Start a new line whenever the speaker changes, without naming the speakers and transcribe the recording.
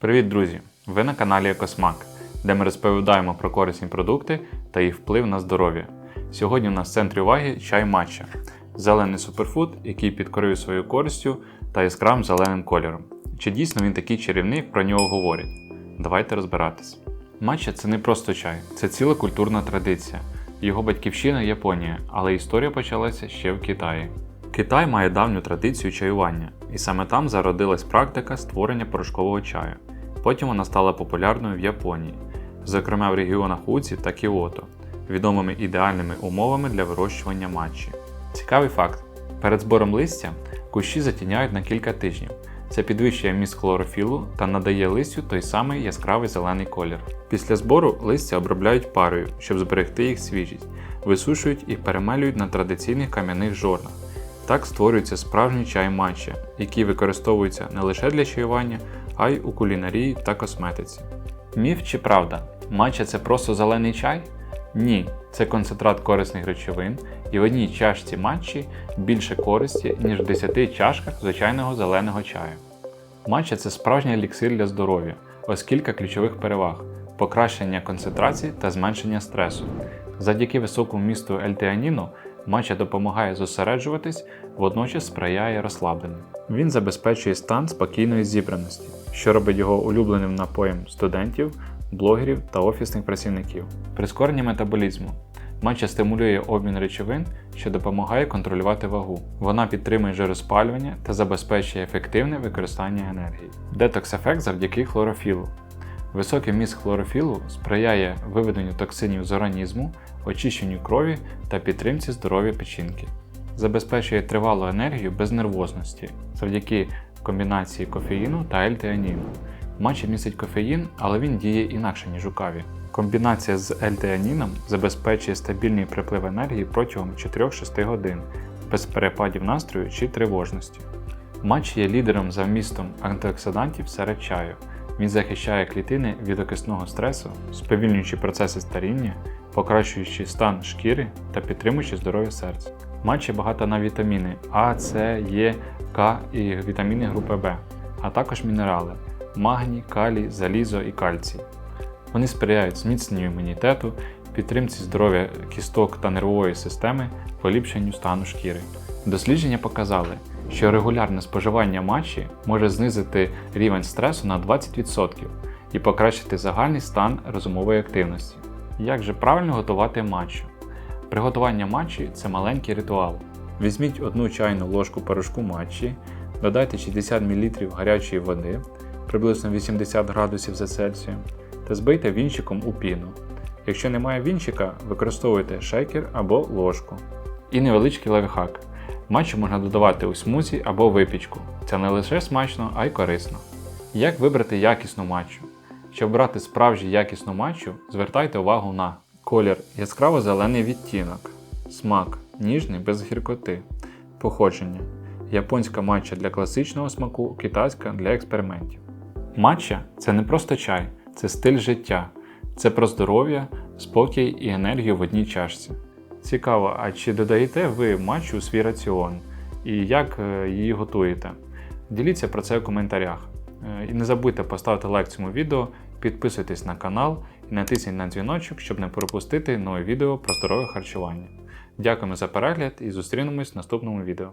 Привіт, друзі! Ви на каналі Екосмак, де ми розповідаємо про корисні продукти та їх вплив на здоров'я. Сьогодні у нас в центрі уваги чай матча зелений суперфуд, який підкорив своєю користю та яскравим зеленим кольором. Чи дійсно він такий чарівний, про нього говорять? Давайте розбиратись. Матча це не просто чай, це ціла культурна традиція. Його батьківщина Японія, але історія почалася ще в Китаї. Китай має давню традицію чаювання, і саме там зародилась практика створення порошкового чаю. Потім вона стала популярною в Японії, зокрема в регіонах Уці та Кіото, відомими ідеальними умовами для вирощування матчі. Цікавий факт: перед збором листя кущі затіняють на кілька тижнів. Це підвищує міст хлорофілу та надає листю той самий яскравий зелений колір. Після збору листя обробляють парою, щоб зберегти їх свіжість, висушують і перемелюють на традиційних кам'яних жорнах. Так створюється справжній чай матча, який використовується не лише для чаювання, а й у кулінарії та косметиці. Міф чи правда? Матча це просто зелений чай? Ні, це концентрат корисних речовин, і в одній чашці матчі більше користі, ніж в 10 чашках звичайного зеленого чаю. Матча це справжній еліксир для здоров'я, ось кілька ключових переваг: покращення концентрації та зменшення стресу. Завдяки високому місту ельтеаніну матча допомагає зосереджуватись, водночас сприяє розслабленню. Він забезпечує стан спокійної зібраності, що робить його улюбленим напоєм студентів, блогерів та офісних працівників. Прискорення метаболізму. Матча стимулює обмін речовин, що допомагає контролювати вагу. Вона підтримує жироспалювання та забезпечує ефективне використання енергії. Детокс-ефект завдяки хлорофілу. Високий міст хлорофілу сприяє виведенню токсинів з організму, очищенню крові та підтримці здоров'я печінки. Забезпечує тривалу енергію без нервозності завдяки комбінації кофеїну та ельтеаніну. Матча містить кофеїн, але він діє інакше, ніж у каві. Комбінація з ельтеаніном забезпечує стабільний приплив енергії протягом 4-6 годин, без перепадів настрою чи тривожності. Матч є лідером за вмістом антиоксидантів серед чаю. Він захищає клітини від окисного стресу, сповільнюючи процеси старіння, покращуючи стан шкіри та підтримуючи здоров'я серця. Матчі багато на вітаміни А, С, Е, К і вітаміни групи В, а також мінерали магній, калій, залізо і кальцій. Вони сприяють зміцненню імунітету, підтримці здоров'я кісток та нервової системи, поліпшенню стану шкіри. Дослідження показали, що регулярне споживання матчі може знизити рівень стресу на 20% і покращити загальний стан розумової активності. Як же правильно готувати матчу? Приготування матчі це маленький ритуал. Візьміть одну чайну ложку порошку матчі, додайте 60 мл гарячої води, приблизно 80 градусів за Цельсієм, та збийте вінчиком у піну. Якщо немає вінчика, використовуйте шейкер або ложку. І невеличкий лайфхак. Матчу можна додавати у смузі або випічку. Це не лише смачно, а й корисно. Як вибрати якісну матчу? Щоб брати справжню якісну матчу, звертайте увагу на колір яскраво-зелений відтінок, смак ніжний без гіркоти, походження, японська матча для класичного смаку, китайська для експериментів. Матча це не просто чай, це стиль життя, це про здоров'я, спокій і енергію в одній чашці. Цікаво, а чи додаєте ви матчу у свій раціон і як е, її готуєте? Діліться про це у коментарях. Е, І не забудьте поставити лайк цьому відео, підписуйтесь на канал і натисніть на дзвіночок, щоб не пропустити нове відео про здорове харчування. Дякуємо за перегляд і зустрінемось в наступному відео.